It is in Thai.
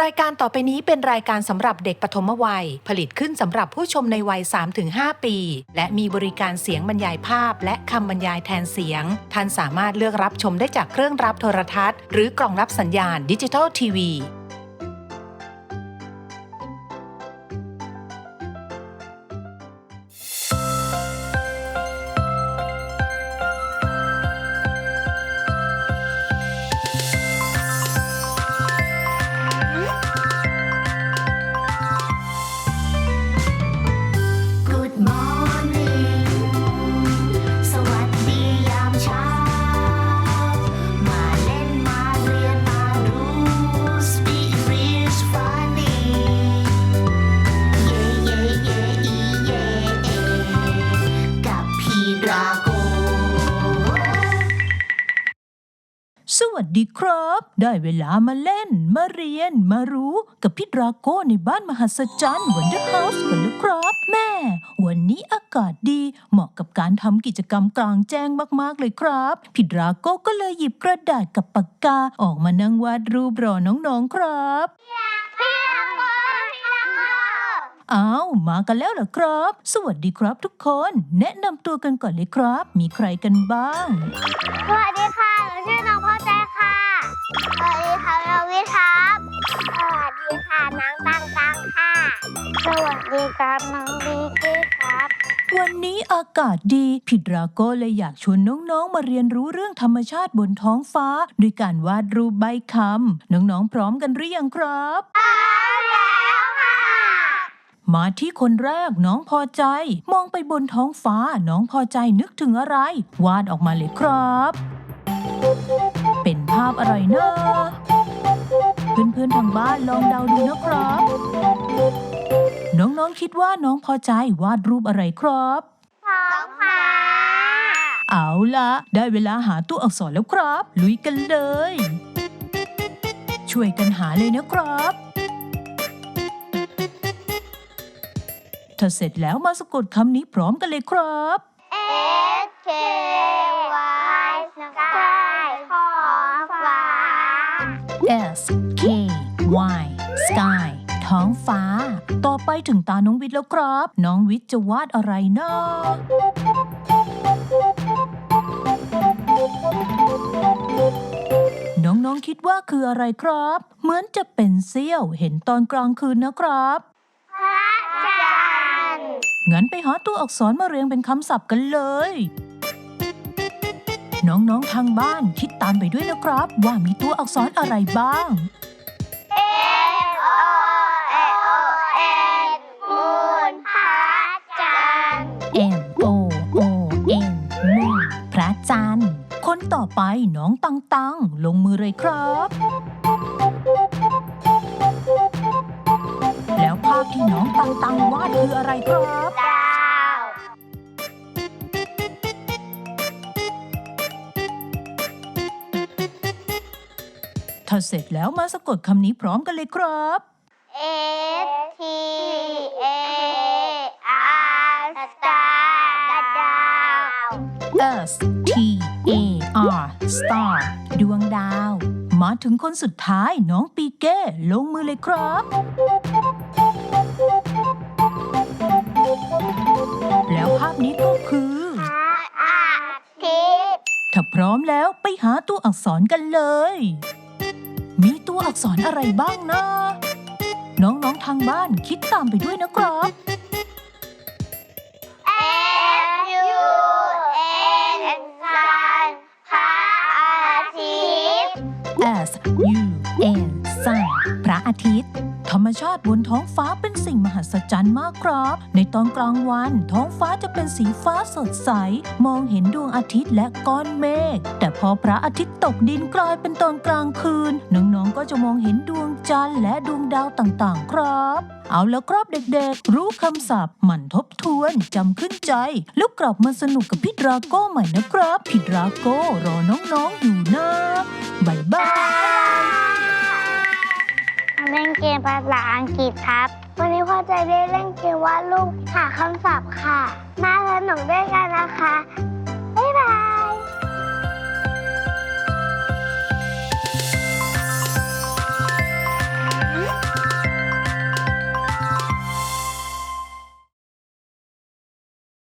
รายการต่อไปนี้เป็นรายการสำหรับเด็กปฐมวัย ผลิตขึ้นสำหรับผู้ชมในวัย 3-5 ปี และมีบริการเสียงบรรยายภาพ และคำบรรยายแทนเสียง ท่านสามารถเลือกรับชมได้จากเครื่องรับโทรทัศน์ หรือกล่องรับสัญญาณดิจิทัลทีวี สวัสดีครับ ได้เวลามาเล่น มาเรียน มารู้กับพี่ดราโก้ในบ้านมหัศจรรย์วันเดอร์เฮาส์กันแล้วครับ แม่ วันนี้อากาศดี เหมาะกับการทำกิจกรรมกลางแจ้งมากๆเลยครับพี่ดราโก้ก็เลยหยิบกระดาษกับปากกาออกมานั่งวาดรูปรอน้องๆครับอ้าวมากันแล้วเหรอครับ สวัสดีครับทุกคน แนะนำตัวกันก่อนเลยครับ มีใครกันบ้าง วันนี้อากาศดีผิดราโก้เลยอยากชวนน้องๆ มาเรียนรู้เรื่องธรรมชาติบนท้องฟ้าด้วยการวาดรูปใบคำน้องๆ พร้อมกันหรือยังครับพร้อมแล้วค่ะ มาที่คนแรกน้องพอใจ มองไปบนท้องฟ้าน้องพอใจนึกถึงอะไร วาดออกมาเลยครับ เป็นภาพอะไรนะเพื่อนๆทางบ้านลองเดาดูนะครับ น้องๆคิดว่าน้องพอใจวาดรูปอะไรครับท้องฟ้าเอาละได้เวลาหาตัวอักษรแล้วครับ ลุยกันเลย ช่วยกันหาเลยนะครับถ้าเสร็จแล้วมาสะกดคำนี้พร้อมกันเลยครับ S K Y สกายท้องฟ้า S K Y Sky ท้องฟ้า ต่อไปถึงตาน้องวิทย์แล้วครับ น้องวิทย์จะวาดอะไรนะน้องๆคิดว่าคืออะไรครับ เหมือนจะเป็นเสี้ยว เห็นตอนกลางคืนนะครับพระจันทร์งั้นไปหาตัวอักษรมาเรียงเป็นคำศัพท์กันเลย น้องๆทางบ้านคิดตามไปด้วยนะครับ ว่ามีตัวอักษรอะไรบ้าง คนต่อไปน้องตังตังลงมือเลยครับ แล้วภาพที่น้องตังตังวาดคืออะไรครับดาวถ้าเสร็จแล้วมาสะกดคำนี้พร้อมกันเลยครับ S T A R สตาร์ดาว S T A R star ดวงดาว มาถึงคนสุดท้ายน้องปีเก้ลงมือเลยครับ แล้วภาพนี้ก็คือพระอาทิตย์ถ้าพร้อมแล้วไปหาตัวอักษรกันเลย มีตัวอักษรอะไรบ้างนะ น้องๆทางบ้านคิดตามไปด้วยนะครับ S U N Sun พระอาทิตย์ ธรรมชาติบนท้องฟ้าเป็นสิ่งมหัศจรรย์มากครับ ในตอนกลางวัน ท้องฟ้าจะเป็นสีฟ้าสดใส มองเห็นดวงอาทิตย์และก้อนเมฆ แต่พอพระอาทิตย์ตกดินกลายเป็นตอนกลางคืน น้องๆ ก็จะมองเห็นดวงจันทร์และดวงดาวต่างๆ ครับ เอาแล้วครับเด็กๆ รู้คำศัพท์หมั่นทบทวนจำขึ้นใจ แล้วกลับมาสนุกกับพี่ดราโก้ใหม่นะครับ พี่ดราโก้รอน้องๆอยู่นะบายบาย เล่นเกมภาษาอังกฤษครับ วันนี้พ่อใจได้เล่นเกมวาดรูปหาคำศัพท์ค่ะ มาสนุกด้วยกันนะคะ